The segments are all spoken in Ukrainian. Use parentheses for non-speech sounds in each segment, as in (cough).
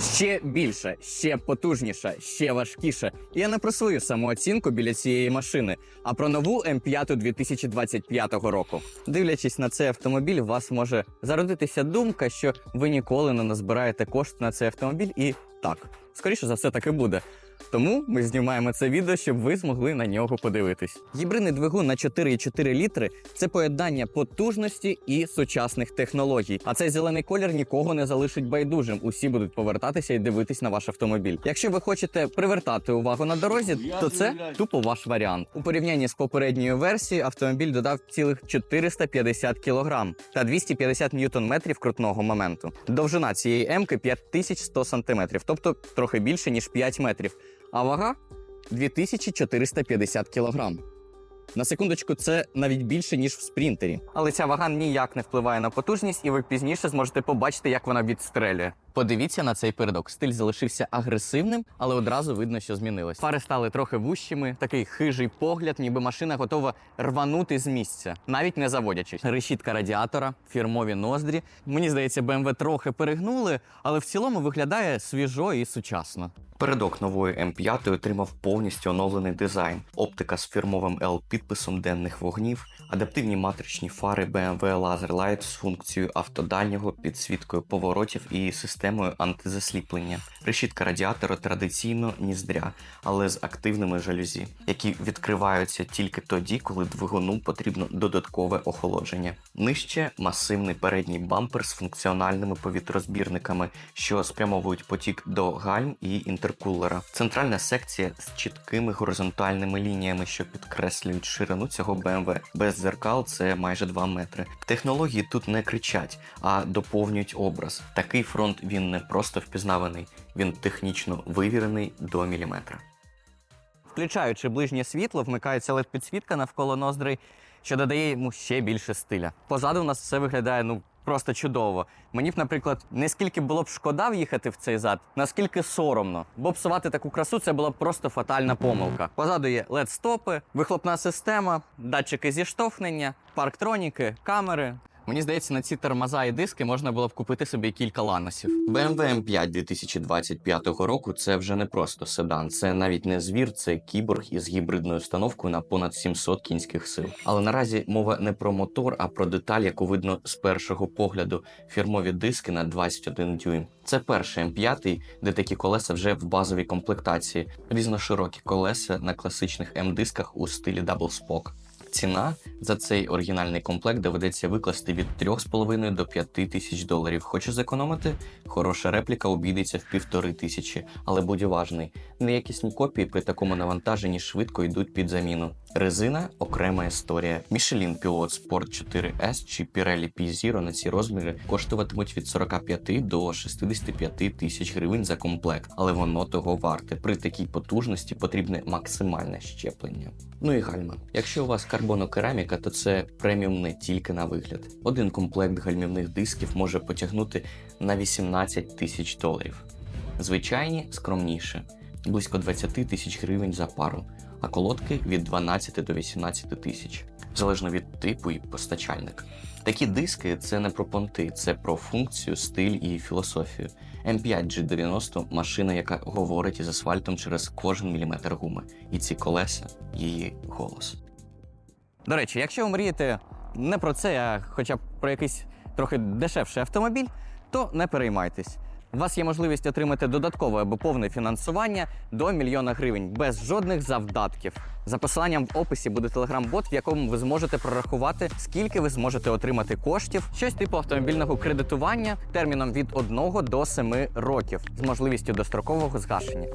Ще більше, ще потужніше, ще важкіше. Я не про свою самооцінку біля цієї машини, а про нову М5 2025 року. Дивлячись на цей автомобіль, у вас може зародитися думка, що ви ніколи не назбираєте кошти на цей автомобіль, і так, скоріше за все, так і буде. Тому ми знімаємо це відео, щоб ви змогли на нього подивитись. Гібридний двигун на 4,4 літри це поєднання потужності і сучасних технологій. А цей зелений колір нікого не залишить байдужим. Усі будуть повертатися і дивитись на ваш автомобіль. Якщо ви хочете привертати увагу на дорозі, то це тупо ваш варіант. У порівнянні з попередньою версією автомобіль додав цілих 450 кг та 250 ньютон-метрів крутного моменту. Довжина цієї М-ки 5100 см, тобто трохи більше ніж 5 метрів. А вага 2450 кг. На секундочку, це навіть більше, ніж в спринтері. Але ця вага ніяк не впливає на потужність, і ви пізніше зможете побачити, як вона відстрелює. Подивіться на цей передок. Стиль залишився агресивним, але одразу видно, що змінилось. Фари стали трохи вущими, такий хижий погляд, ніби машина готова рванути з місця, навіть не заводячись. Решітка радіатора, фірмові ноздрі. Мені здається, BMW трохи перегнули, але в цілому виглядає свіжо і сучасно. Передок нової М5 отримав повністю оновлений дизайн, оптика з фірмовим L-підписом денних вогнів, адаптивні матричні фари BMW Laser Light з функцією автодальнього, підсвіткою поворотів і системою антизасліплення. Решітка радіатора традиційно ніздря, але з активними жалюзі, які відкриваються тільки тоді, коли двигуну потрібно додаткове охолодження. Нижче масивний передній бампер з функціональними повітрозбірниками, що спрямовують потік до гальм і інтеркулера. Центральна секція з чіткими горизонтальними лініями, що підкреслюють ширину цього BMW. Без дзеркал це майже 2 метри. Технології тут не кричать, а доповнюють образ. Такий фронт він не просто впізнаваний, він технічно вивірений до міліметра. Включаючи ближнє світло, вмикається led підсвітка навколо ноздрей, що додає йому ще більше стиля. Позаду у нас все виглядає ну просто чудово. Мені б, наприклад, не скільки було б шкода в'їхати в цей зад, наскільки соромно. Бо псувати таку красу це була б просто фатальна помилка. Позаду є led стопи, вихлопна система, датчики зіштовхнення, парктроніки, камери. Мені здається, на ці тормоза і диски можна було б купити собі кілька ланосів. BMW M5 2025 року це вже не просто седан, це навіть не звір, це кіборг із гібридною установкою на понад 700 кінських сил. Але наразі мова не про мотор, а про деталь, яку видно з першого погляду фірмові диски на 21 дюйм. Це перший М5, де такі колеса вже в базовій комплектації, різноширокі колеса на класичних М-дисках у стилі Double Spoke. Ціна за цей оригінальний комплект доведеться викласти від 3,5 до 5 тисяч доларів. Хочеш зекономити? Хороша репліка обійдеться в півтори тисячі, але будь уважний, неякісні копії при такому навантаженні швидко йдуть під заміну. Резина окрема історія. Michelin Pilot Sport 4S чи Pirelli P Zero на ці розміри коштуватимуть від 45 до 65 тисяч гривень за комплект, але воно того варте. При такій потужності потрібне максимальне щеплення. Ну і гальма. Якщо у вас карбонокераміка, то це преміум не тільки на вигляд. Один комплект гальмівних дисків може потягнути на 18 тисяч доларів. Звичайні скромніше, близько 20 тисяч гривень за пару, а колодки від 12 до 18 тисяч, залежно від типу і постачальника. Такі диски це не про понти, це про функцію, стиль і філософію. M5 G90 машина, яка говорить із асфальтом через кожен міліметр гуми, і ці колеса її голос. До речі, якщо ви мрієте не про це, а хоча б про якийсь трохи дешевший автомобіль, то не переймайтесь. У вас є можливість отримати додаткове або повне фінансування до мільйона гривень без жодних завдатків. За посиланням в описі буде телеграм-бот, в якому ви зможете прорахувати, скільки ви зможете отримати коштів, щось типу автомобільного кредитування терміном від 1 до 7 років з можливістю дострокового згашення.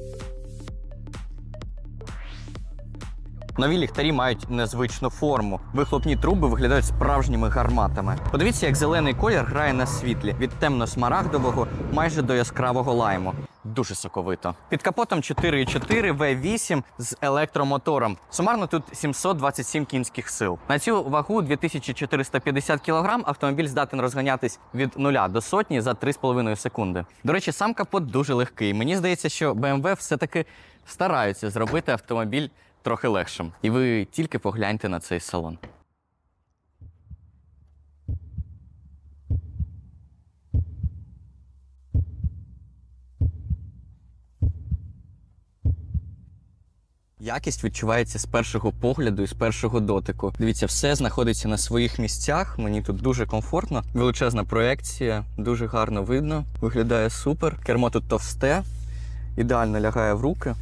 Нові ліхтарі мають незвичну форму. Вихлопні труби виглядають справжніми гарматами. Подивіться, як зелений колір грає на світлі від темно-смарагдового майже до яскравого лайму. Дуже соковито. Під капотом 4,4 V8 з електромотором. Сумарно тут 727 кінських сил. На цю вагу 2450 кг автомобіль здатен розганятись від 0 до сотні за 3,5 секунди. До речі, сам капот дуже легкий. Мені здається, що BMW все-таки стараються зробити автомобіль трохи легшим. І ви тільки погляньте на цей салон. Якість відчувається з першого погляду і з першого дотику. Дивіться, все знаходиться на своїх місцях. Мені тут дуже комфортно. Величезна проекція, дуже гарно видно. Виглядає супер. Кермо тут товсте, ідеально лягає в руки.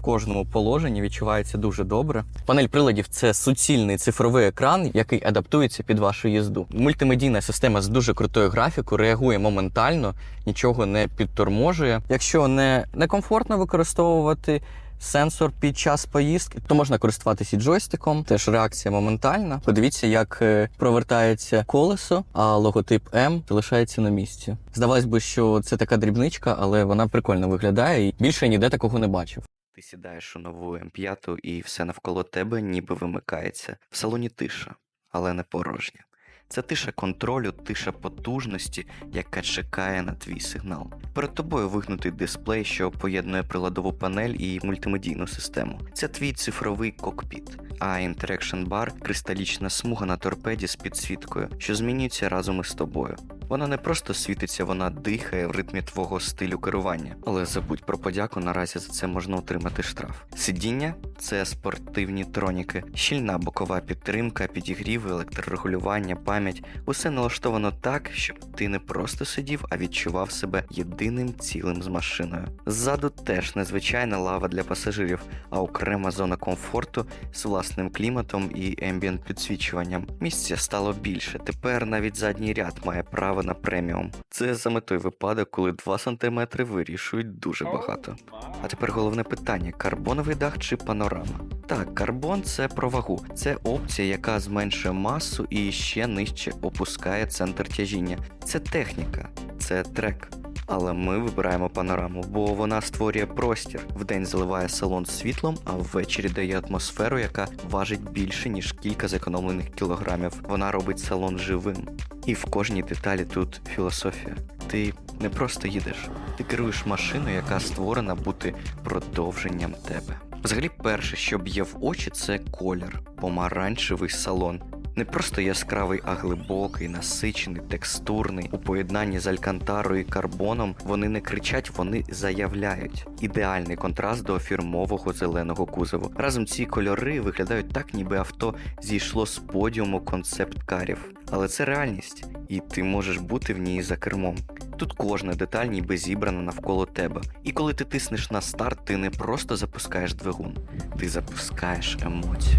В кожному положенні відчувається дуже добре. Панель приладів це суцільний цифровий екран, який адаптується під вашу їзду. Мультимедійна система з дуже крутою графікою реагує моментально, нічого не підторможує. Якщо не некомфортно використовувати сенсор під час поїздки, то можна користуватися і джойстиком. Теж реакція моментальна. Подивіться, як е, провертається колесо, а логотип М залишається на місці. Здавалось би, що це така дрібничка, але вона прикольно виглядає і більше ніде такого не бачив. Ти сідаєш у нову М5 і все навколо тебе ніби вимикається. В салоні тиша, але не порожня. Це тиша контролю, тиша потужності, яка чекає на твій сигнал. Перед тобою вигнутий дисплей, що поєднує приладову панель і мультимедійну систему. Це твій цифровий кокпіт, а Interaction Bar – кристалічна смуга на торпеді з підсвіткою, що змінюється разом із тобою. Вона не просто світиться, вона дихає в ритмі твого стилю керування. Але забудь про подяку, наразі за це можна отримати штраф. Сидіння це спортивні троніки, щільна бокова підтримка, підігрів, електрорегулювання, пам'ять. Усе налаштовано так, щоб ти не просто сидів, а відчував себе єдиним цілим з машиною. Ззаду теж незвичайна лава для пасажирів, а окрема зона комфорту з власним кліматом і ембієнт підсвічуванням. Місця стало більше. Тепер навіть задній ряд має право на преміум. Це саме той випадок, коли 2 см вирішують дуже багато. А тепер головне питання: карбоновий дах чи панорама? Так, карбон це про вагу. Це опція, яка зменшує масу і ще нижче опускає центр тяжіння. Це техніка, це трек. Але ми вибираємо панораму, бо вона створює простір. Вдень заливає салон світлом, а ввечері дає атмосферу, яка важить більше, ніж кілька зекономлених кілограмів. Вона робить салон живим. І в кожній деталі тут філософія. Ти не просто їдеш, ти керуєш машиною, яка створена бути продовженням тебе. Взагалі, перше, що б'є в очі, це колір, помаранчевий салон. Не просто яскравий, а глибокий, насичений, текстурний. У поєднанні з алькантарою і карбоном вони не кричать, вони заявляють. Ідеальний контраст до фірмового зеленого кузову. Разом ці кольори виглядають так, ніби авто зійшло з подіуму концепт-карів. Але це реальність, і ти можеш бути в ній за кермом. Тут кожна деталь ніби зібрана навколо тебе. І коли ти тиснеш на старт, ти не просто запускаєш двигун, ти запускаєш емоцію.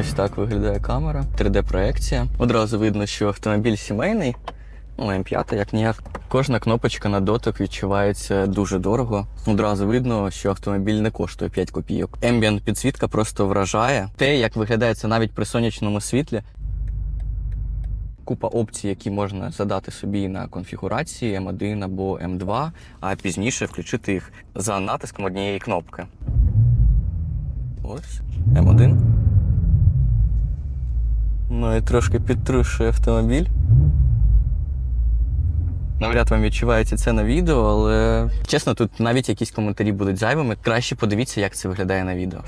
Ось так виглядає камера. 3D-проекція. Одразу видно, що автомобіль сімейний. Ну, М5, як ніяк. Кожна кнопочка на дотик відчувається дуже дорого. Одразу видно, що автомобіль не коштує 5 копійок. Ембієнт підсвітка просто вражає. Те, як виглядає це навіть при сонячному світлі. Купа опцій, які можна задати собі на конфігурації М1 або М2, а пізніше включити їх за натиском однієї кнопки. Ось М1. Ну і трошки підтрушує автомобіль. Навряд вам відчувається це на відео, але чесно, тут навіть якісь коментарі будуть зайвими. Краще подивіться, як це виглядає на відео.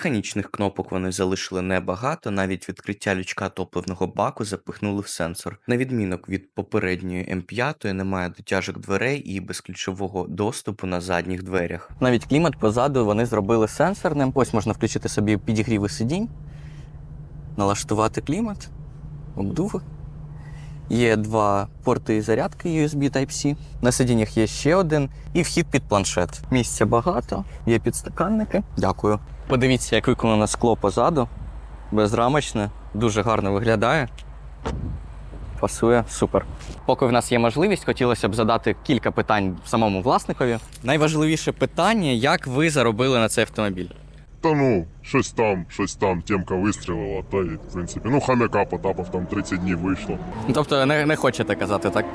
Механічних кнопок вони залишили небагато, навіть відкриття лючка топливного баку запихнули в сенсор. На відмінок від попередньої М5 немає дотяжок дверей і безключового доступу на задніх дверях. Навіть клімат позаду вони зробили сенсорним. Ось можна включити собі підігріви сидінь, налаштувати клімат, обдуви. Є два порти зарядки USB Type-C. На сидіннях є ще один і вхід під планшет. Місця багато, є підстаканники. Дякую. Подивіться, як виконано скло позаду. Безрамочне, дуже гарно виглядає. Пасує, супер. Поки в нас є можливість, хотілося б задати кілька питань самому власникові. Найважливіше питання, як ви заробили на цей автомобіль? Та ну, щось там, щось там, тємка вистрілила, та й в принципі. Ну, хам'яка потапав, там 30 днів вийшло. Ну, Тобто не, не хочете казати, так?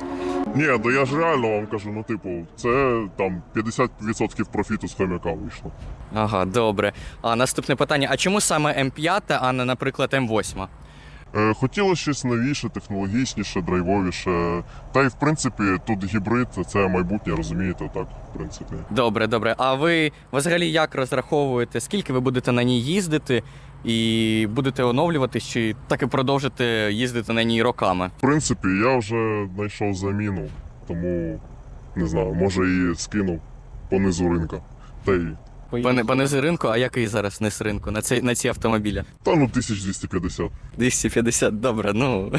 Ні, то я ж реально вам кажу, ну типу, це там 50% профіту з хам'яка вийшло. Ага, добре. А наступне питання: а чому саме М5, а не, наприклад, М8? Е, хотілося щось новіше, технологічніше, драйвовіше. Та й в принципі тут гібрид це майбутнє, розумієте, так, в принципі. Добре, добре. А ви взагалі як розраховуєте, скільки ви будете на ній їздити? І будете оновлюватись, чи так і продовжите їздити на ній роками? В принципі, я вже знайшов заміну, тому не знаю, може і скинув понизу ринка. Та й Пане, пане з ринку, а який зараз низ ринку на цей на ці автомобілі? та ну 1250. 250, добре, ну.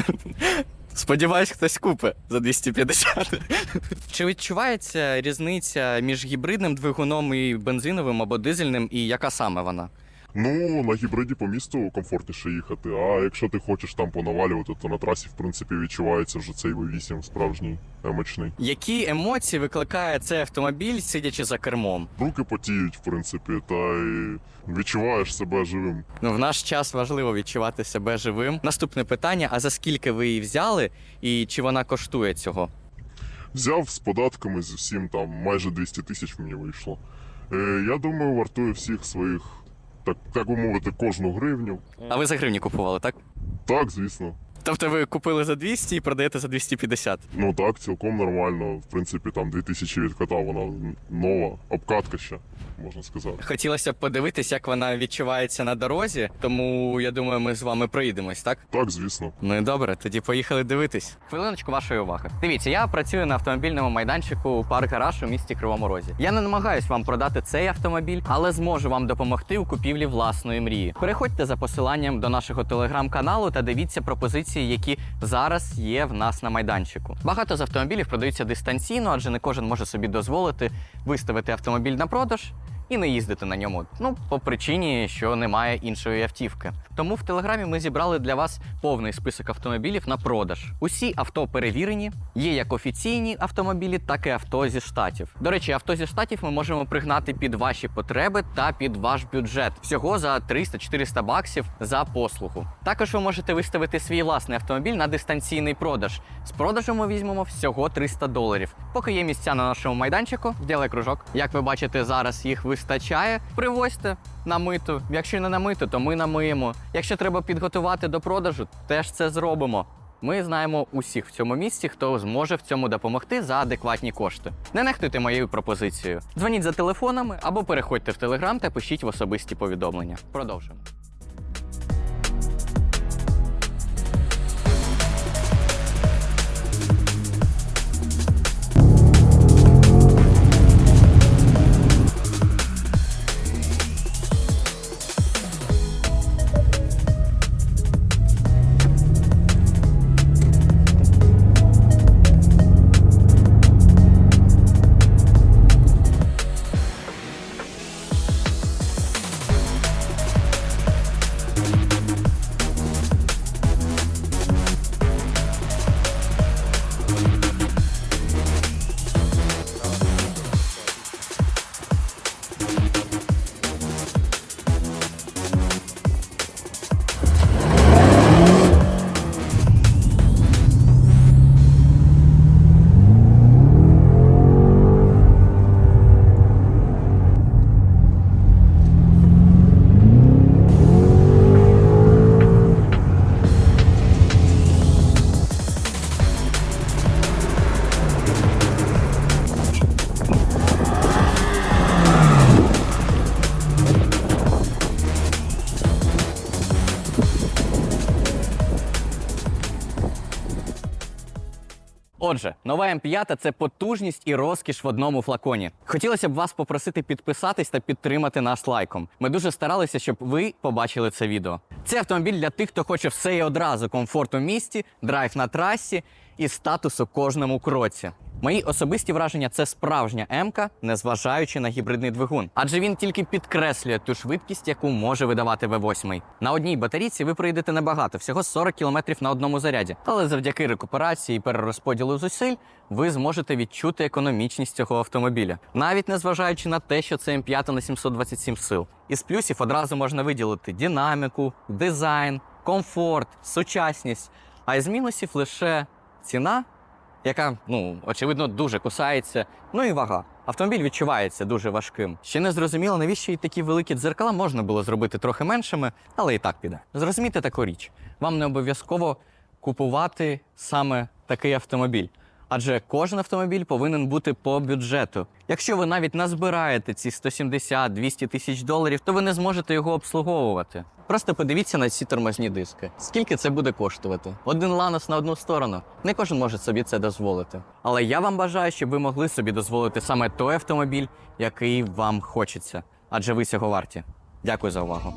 (laughs) Сподіваюсь, хтось купить за 250. (laughs) Чи відчувається різниця між гібридним двигуном і бензиновим або дизельним, і яка саме вона? Ну, на гібриді по місту комфортніше їхати, а якщо ти хочеш там понавалювати, то на трасі, в принципі, відчувається вже цей V8 справжній емочний. Які емоції викликає цей автомобіль, сидячи за кермом? Руки потіють, в принципі, та й відчуваєш себе живим. Ну, в наш час важливо відчувати себе живим. Наступне питання: а за скільки ви її взяли, і чи вона коштує цього? Взяв з податками з усім там майже 200 тисяч мені вийшло. Е, я думаю, вартує всіх своїх, так, так би мовити, кожну гривню. А ви за гривні купували, так? Так, звісно. Тобто ви купили за 200 і продаєте за 250? Ну так, цілком нормально. В принципі, там 2000 відкатав, вона нова, обкатка ще, можна сказати. Хотілося б подивитись, як вона відчувається на дорозі, тому я думаю, ми з вами проїдемось, так? Так, звісно. Ну і добре, тоді поїхали дивитись. Хвилиночку вашої уваги. Дивіться, я працюю на автомобільному майданчику у парк гараж у місті Кривому Розі. Я не намагаюсь вам продати цей автомобіль, але зможу вам допомогти у купівлі власної мрії. Переходьте за посиланням до нашого телеграм-каналу та дивіться пропозиції, які зараз є в нас на майданчику. Багато з автомобілів продаються дистанційно, адже не кожен може собі дозволити виставити автомобіль на продаж і не їздити на ньому. Ну, по причині, що немає іншої автівки. Тому в телеграмі ми зібрали для вас повний список автомобілів на продаж. Усі авто перевірені, є як офіційні автомобілі, так і авто зі штатів. До речі, авто зі штатів ми можемо пригнати під ваші потреби та під ваш бюджет. Всього за 300-400 баксів за послугу. Також ви можете виставити свій власний автомобіль на дистанційний продаж. З продажу ми візьмемо всього 300 доларів. Поки є місця на нашому майданчику, ділай кружок. Як ви бачите, зараз їх вистачає. Привозьте на миту. Якщо не на миту, то ми намиємо. Якщо треба підготувати до продажу, теж це зробимо. Ми знаємо усіх в цьому місці, хто зможе в цьому допомогти за адекватні кошти. Не нехтуйте моєю пропозицією. Дзвоніть за телефонами або переходьте в телеграм та пишіть в особисті повідомлення. Продовжуємо. Отже, нова М5 – це потужність і розкіш в одному флаконі. Хотілося б вас попросити підписатись та підтримати нас лайком. Ми дуже старалися, щоб ви побачили це відео. Це автомобіль для тих, хто хоче все і одразу комфорт у місті, драйв на трасі і статус у кожному кроці. Мої особисті враження це справжня М-ка, незважаючи на гібридний двигун, адже він тільки підкреслює ту швидкість, яку може видавати V8. На одній батарійці ви проїдете небагато, всього 40 км на одному заряді. Але завдяки рекуперації і перерозподілу зусиль ви зможете відчути економічність цього автомобіля, навіть незважаючи на те, що це М5 на 727 сил. Із плюсів одразу можна виділити динаміку, дизайн, комфорт, сучасність. А із мінусів лише ціна яка, ну, очевидно, дуже кусається. Ну і вага. Автомобіль відчувається дуже важким. Ще не зрозуміло, навіщо і такі великі дзеркала можна було зробити трохи меншими, але і так піде. Зрозумійте таку річ: вам не обов'язково купувати саме такий автомобіль. Адже кожен автомобіль повинен бути по бюджету. Якщо ви навіть назбираєте ці 170-200 тисяч доларів, то ви не зможете його обслуговувати. Просто подивіться на ці тормозні диски. Скільки це буде коштувати? Один ланос на одну сторону. Не кожен може собі це дозволити. Але я вам бажаю, щоб ви могли собі дозволити саме той автомобіль, який вам хочеться. Адже ви цього варті. Дякую за увагу.